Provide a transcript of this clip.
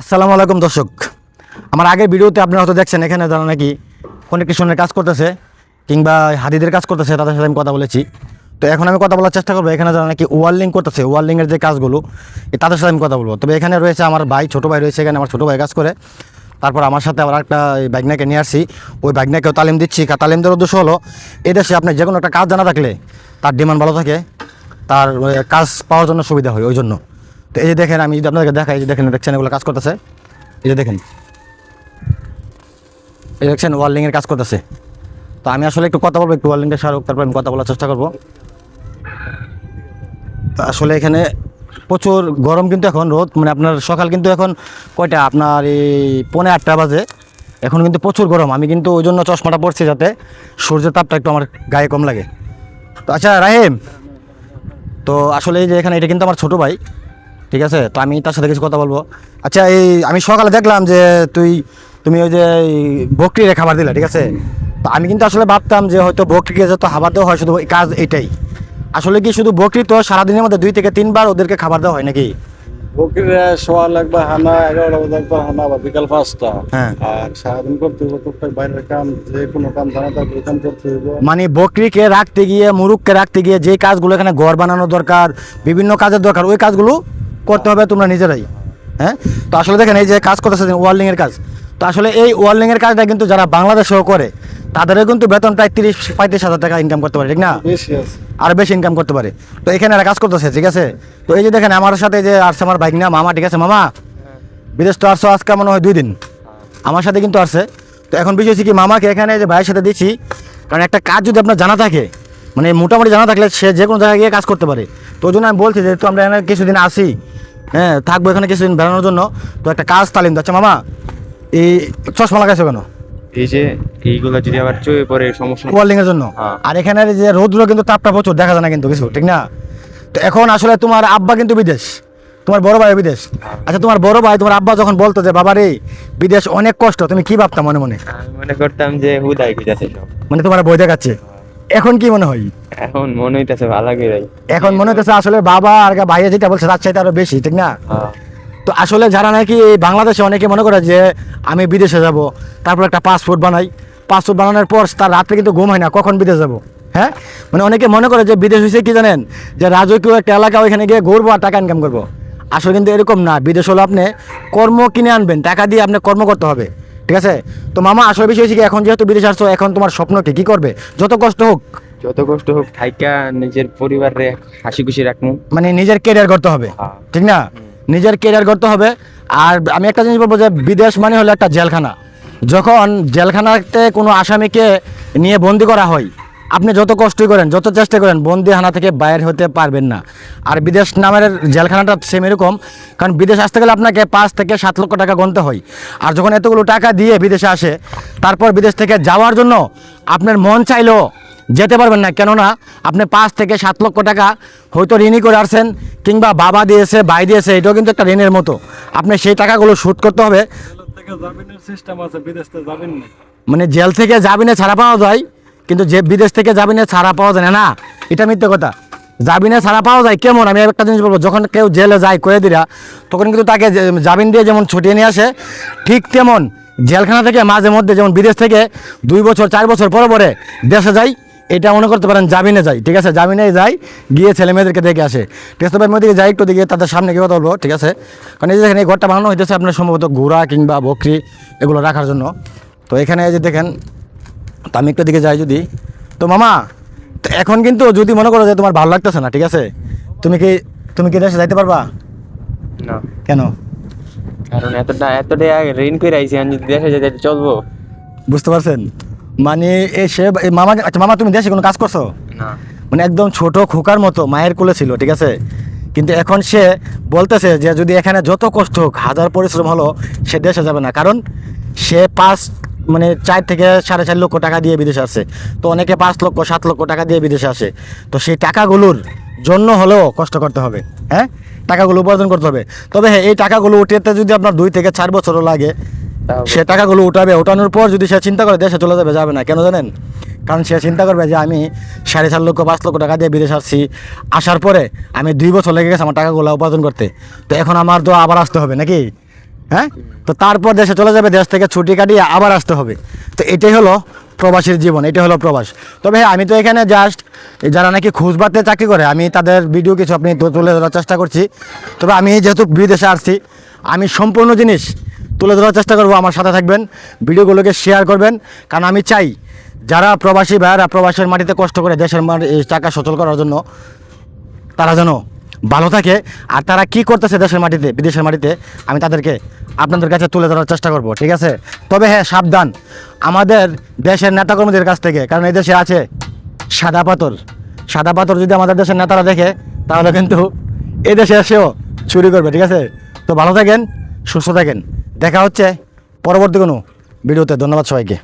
আসসালামু আলাইকুম দর্শক। আমার আগের ভিডিওতে আপনারা হয়তো দেখছেন, এখানে যারা নাকি কনেকশনের কাজ করতেছে কিংবা হাদিদের কাজ করতেছে, তাদের সাথে আমি কথা বলেছি। তো এখন আমি কথা বলার চেষ্টা করব, এখানে যারা নাকি ওয়ার্লিং করতেছে ওয়ার্লিংয়ের যে কাজগুলো তাদের সাথে আমি কথা বলব। তবে এখানে রয়েছে আমার ভাই, ছোটো ভাই রয়েছে এখানে, আমার ছোটো ভাই কাজ করে। তারপর আমার সাথে আবার একটা বাইকনাকে নিয়ে আসছি। ওই বাইকনাকেও তালিম দিচ্ছি। তালিম দেওয়ার উদ্দেশ্য হলো, এদেশে আপনি যে কোনো একটা কাজ জানা থাকলে তার ডিমান্ড ভালো থাকে, তার কাজ পাওয়ার জন্য সুবিধা হয়, ওই জন্য। তো এই যে দেখেন, আমি যদি আপনাদেরকে দেখাই যে দেখেন, দেখছেন এগুলো কাজ করতেছে? এই যে দেখেন। এই দেখছেন ওয়ার্লিংয়ের কাজ করতেছে। তো আমি আসলে একটু কথা বলব, একটু ওয়ার্লিংটা সারুক, তারপর আমি কথা বলার চেষ্টা করব। আসলে এখানে প্রচুর গরম কিন্তু এখন, রোদ মানে আপনার সকাল কিন্তু এখন কয়টা? আপনার এই পৌনে আটটা বাজে। এখন কিন্তু প্রচুর গরম, আমি কিন্তু ওই জন্য চশমাটা পড়ছি যাতে সূর্যের তাপটা একটু আমার গায়ে কম লাগে। তো আচ্ছা রাহিম, তো আসলে এই যে এখানে, এটা কিন্তু আমার ছোটো ভাই। ঠিক আছে? তো আমি তার সাথে কিছু কথা বলব। আচ্ছা এই আমি সকালে দেখলাম যে তুই তুমি ওই যে এই বকরিরে খাবার দিলা ঠিক আছে? তো আমি কিন্তু আসলে ভাবতাম যে হয়তো বকরিকে যত খাবার দেওয়া হয় শুধু কাজ এটাই। আসলে কি শুধু বকরি তো সারাদিনের মধ্যে দুই থেকে তিনবার ওদেরকে খাবার দেওয়া হয় নাকি? বকরিরা শোয়া লাগবে হানা এগারোটা বাজে হানা বা বিকাল পাঁচটা। হ্যাঁ। আর সারাদিন করতে হবে টুকটাক বাইরের কাম যে কোনো কাম জানা থাকবে কাম করতে হবে মানে বকরিকে রাখতে গিয়ে মুরুখকে রাখতে গিয়ে যে কাজগুলো এখানে ঘর বানানো দরকার বিভিন্ন কাজের দরকার ওই কাজগুলো করতে হবে তোমরা নিজেরাই হ্যাঁ? তো আসলে দেখেন এই যে কাজ করতেছে ওয়ার্লিংয়ের কাজ তো আসলে এই ওয়ার্লিংয়ের কাজটা কিন্তু যারা বাংলাদেশেও করে তাদেরও কিন্তু বেতন প্রায় তিরিশ পঁয়ত্রিশ হাজার টাকা ইনকাম করতে পারে ঠিক না? আর বেশি ইনকাম করতে পারে। তো এখানে এরা কাজ করতেছে ঠিক আছে? তো এই যে দেখেন আমার সাথে যে আসছে আমার বাইক না মামা ঠিক আছে মামা? বিদেশ তো আসছো আজকে মনে হয় দুই দিন। আমার সাথে কিন্তু আসছে। তো এখন বিষয় হচ্ছে কি মামাকে এখানে যে ভাইয়ের সাথে দিচ্ছি কারণ একটা কাজ যদি আপনার জানা থাকে মানে মোটামুটি জানা থাকলে সে যে কোনো জায়গায় গিয়ে কাজ করতে পারে। তো জন্য আমি বলছি যে তো আমরা এখানে কিছুদিন আসি। হ্যাঁ থাকব এখানে কিছুদিন বেড়ানোর জন্য। তো একটা কাজ তালিম দিচ্ছে মামা এই চশমা লাগাইছো কেন? এই যে এইগুলো যদি আবার চয়ে সমস্যা ওয়ার্লিং এর জন্য? হ্যাঁ। আর এখানে যে রোদ্র কিন্তু তাপটা প্রচুর দেখা যায় না কিন্তু কিছু ঠিক না? তো এখন আসলে তোমার আব্বা কিন্তু বিদেশ। তোমার বড় ভাই বিদেশ। আচ্ছা তোমার বড় ভাই তোমার আব্বা যখন বলতো যে বাবা রে বিদেশ অনেক কষ্ট তুমি কি ভাবতা মনে মনে? মনে করতাম যে হুদাই মানে তোমার বই দেখাচ্ছে? এখন কি মনে হয়? এখন মনে হইতেছে ভালো ভাই এখন মনে হচ্ছে আসলে বাবা আর ভাইয়া যেটা বলছে তার চাইতে আরও বেশি ঠিক না? হ্যাঁ। তো আসলে যারা নাকি বাংলাদেশে অনেকে মনে করে যে আমি বিদেশে যাব তারপর একটা পাসপোর্ট বানাই পাসপোর্ট বানানোর পর তার রাত্রে কিন্তু ঘুম হয় না কখন বিদেশে যাব? হ্যাঁ? মানে অনেকে মনে করে যে বিদেশ হয়েছে কি জানেন? যে রাজকীয় একটা এলাকা ওইখানে গিয়ে ঘুরবো আর টাকা ইনকাম করব। আসলে কিন্তু এরকম না বিদেশ হলো আপনি কর্ম কিনে আনবেন টাকা দিয়ে আপনি কর্ম করতে হবে। ঠিক আছে? তো মামা আসলে বিষয় হচ্ছে কি এখন যেহেতু বিদেশ আসছো এখন তোমার স্বপ্ন কি? কি করবে? যত কষ্ট হোক। যত কষ্ট হোক। থাইকা নিজের পরিবারে হাসি খুশি রাখমু। মানে নিজের কেরিয়ার করতে হবে। হ্যাঁ। ঠিক না? নিজের কেরিয়ার করতে হবে। আর আমি একটা জিনিস বলব যে বিদেশ মানে হলো একটা জেলখানা। যখন জেলখানাতে কোনো আসামিকে নিয়ে বন্দি করা হয় আপনি যত কষ্টই করেন যত চেষ্টা করেন বন্দিখানা থেকে বাইরে হতে পারবেন না। আর বিদেশ নামের জেলখানাটা সেম এরকম কারণ বিদেশ আসতে গেলে আপনাকে পাঁচ থেকে সাত লক্ষ টাকা গুনতে হয়। আর যখন এতগুলো টাকা দিয়ে বিদেশে আসে তারপর বিদেশ থেকে যাওয়ার জন্য আপনার মন চাইলেও যেতে পারবেন না। কেননা আপনি পাঁচ থেকে সাত লক্ষ টাকা হয়তো ঋণই করে আসছেন কিংবা বাবা দিয়েছে ভাই দিয়েছে এটাও কিন্তু একটা ঋণের মতো। আপনি সেই টাকাগুলো শোধ করতে হবে। মানে জেল থেকে জামিনে ছাড়া পাওয়া যায় কিন্তু যে বিদেশ থেকে জামিনে ছাড়া পাওয়া যায় না এটা মিথ্যে কথা। জামিনে ছাড়া পাওয়া যায়, কেমন? আমি একটা জিনিস বলব, যখন কেউ জেলে যায় করে দিরা তখন কিন্তু তাকে জামিন দিয়ে যেমন ছুটিয়ে নিয়ে আসে, ঠিক তেমন জেলখানা থেকে, মাঝে মধ্যে যেমন বিদেশ থেকে দুই বছর, চার বছর পরে পরে দেশে যাই, এটা মনে করতে পারেন জামিনে যাই, ঠিক আছে? জামিনে যাই, গিয়ে ছেলে মেয়েদেরকে দেখে আসে। ঠিক আছে ওদিকে যাই, একটু দিকে তাদের সামনে গিয়ে কথা বলব, ঠিক আছে? কারণ এই যে এই ঘরটা বানানো হইতেছে আপনার সম্ভবত ঘোড়া কিংবা বকরি, এগুলো রাখার জন্য। তো এখানে এই যে দেখেন তো আমি একটু দিকে যাই যদি। তো মামা এখন কিন্তু যদি মনে করো যে তোমার ভালো লাগতেছে না ঠিক আছে? তুমি কি তুমি কি দেশে যাইতে পারবা? না। কেন? কারণ এতটা এতটা ঋণ করে আইছি আমি যদি দেশে যেতে চলবো। বুঝতে পারছেন? মানে এ সে মামা আচ্ছা মামা তুমি দেশে কোনো কাজ করছ? না। মানে একদম ছোট খোকার মতো মায়ের কোলে ছিল ঠিক আছে? কিন্তু এখন সে বলতেছে যে যদি এখানে যত কষ্ট হোক হাজার পরিশ্রম হলো সে দেশে যাবে না। কারণ সে পাঁচ মানে চার থেকে সাড়ে চার লক্ষ টাকা দিয়ে বিদেশে আসে। তো অনেকে পাঁচ লক্ষ সাত লক্ষ টাকা দিয়ে বিদেশে আসে। তো সেই টাকাগুলোর জন্য হলেও কষ্ট করতে হবে হ্যাঁ? টাকাগুলো উপার্জন করতে হবে। তবে হ্যাঁ এই টাকাগুলো উঠাতে যদি আপনার দুই থেকে চার বছরও লাগে সে টাকাগুলো উঠাবে ওঠানোর পর যদি সে চিন্তা করে দেশে চলে যাবে যাবে না। কেন জানেন? কারণ সে চিন্তা করবে যে আমি সাড়ে চার লক্ষ পাঁচ লক্ষ টাকা দিয়ে বিদেশ আসছি। আসার পরে আমি দুই বছর লেগে গেছে আমার টাকাগুলো উপার্জন করতে। তো এখন আমার তো আবার আসতে হবে নাকি? হ্যাঁ? তো তারপর দেশে চলে যাবে, দেশ থেকে ছুটি কাটিয়ে আবার আসতে হবে। তো এটাই হলো প্রবাসীর জীবন, এটাই হলো প্রবাস। তবে হ্যাঁ আমি তো এখানে জাস্ট যারা নাকি খুঁজবাতে চাকরি করে, আমি তাদের ভিডিও কিছু আপনি তুলে ধরার চেষ্টা করছি। তবে আমি যেহেতু বিদেশে আসছি, আমি সম্পূর্ণ জিনিস তুলে ধরার চেষ্টা করব, আমার সাথে থাকবেন, ভিডিওগুলোকে শেয়ার করবেন। কারণ আমি চাই, যারা প্রবাসী ভাইয়ারা প্রবাসের মাটিতে কষ্ট করে দেশের মাটি টাকা সচল করার জন্য, তারা যেন ভালো থাকে। আর তারা কি করতেছে দেশের মাটিতে, বিদেশের মাটিতে, আমি তাদেরকে আপনাদের কাছে তুলে ধরার চেষ্টা করব, ঠিক আছে? তবে হ্যাঁ সাবধান। আমাদের দেশের নেতাকর্মীদের কাছ থেকে, কারণ এই দেশে আছে সাদা পাথর। সাদা পাথর যদি আমাদের দেশের নেতারা দেখে, তাহলে কিন্তু এই দেশে এসেও চুরি করবে, ঠিক আছে? তো ভালো থাকেন, সুস্থ থাকেন। দেখা হচ্ছে পরবর্তী কোনো ভিডিওতে। ধন্যবাদ সবাইকে।